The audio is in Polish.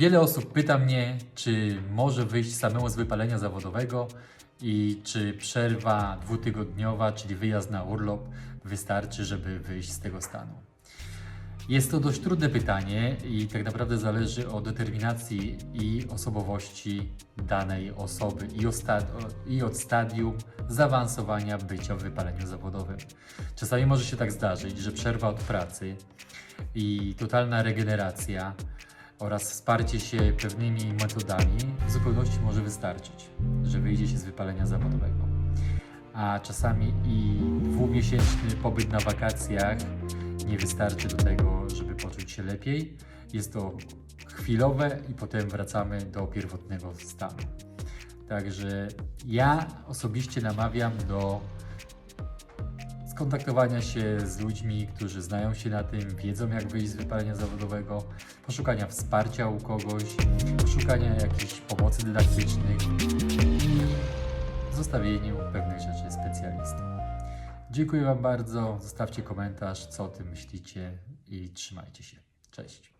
Wiele osób pyta mnie, czy może wyjść samemu z wypalenia zawodowego i czy przerwa dwutygodniowa, czyli wyjazd na urlop, wystarczy, żeby wyjść z tego stanu. Jest to dość trudne pytanie i tak naprawdę zależy od determinacji i osobowości danej osoby i, i od stadium zaawansowania bycia w wypaleniu zawodowym. Czasami może się tak zdarzyć, że przerwa od pracy i totalna regeneracja oraz wsparcie się pewnymi metodami w zupełności może wystarczyć, że wyjdzie się z wypalenia zawodowego. A czasami i dwumiesięczny pobyt na wakacjach nie wystarczy do tego, żeby poczuć się lepiej. Jest to chwilowe i potem wracamy do pierwotnego stanu. Także ja osobiście namawiam do skontaktowania się z ludźmi, którzy znają się na tym, wiedzą jak wyjść z wypalenia zawodowego, poszukania wsparcia u kogoś, poszukania jakichś pomocy dydaktycznych i zostawieniu pewnych rzeczy specjalistom. Dziękuję Wam bardzo. Zostawcie komentarz, co o tym myślicie i trzymajcie się. Cześć.